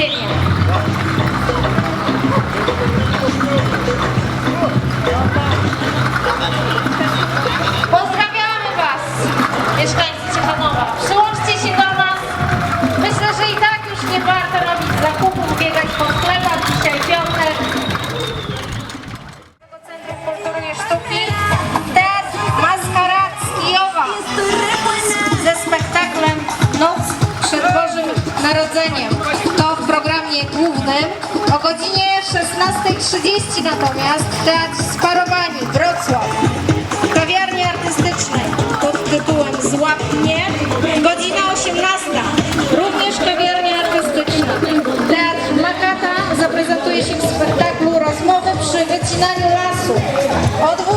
Woskresenie. Pozdrawiamy Was, mieszkańcy Ciechanowa. Przyłączcie się do nas. Myślę, że i tak już nie warto robić zakupów, biegać po sklepach. Dzisiaj piątek. Ze spektaklem Narodzeniem. Głównym. O godzinie 16.30 natomiast Teatr Sparowani Wrocław w kawiarni artystycznej pod tytułem Złap mnie. Godzina 18. Również kawiarnia artystyczna. Teatr Makata zaprezentuje się w spektaklu Rozmowy przy wycinaniu lasu o 20.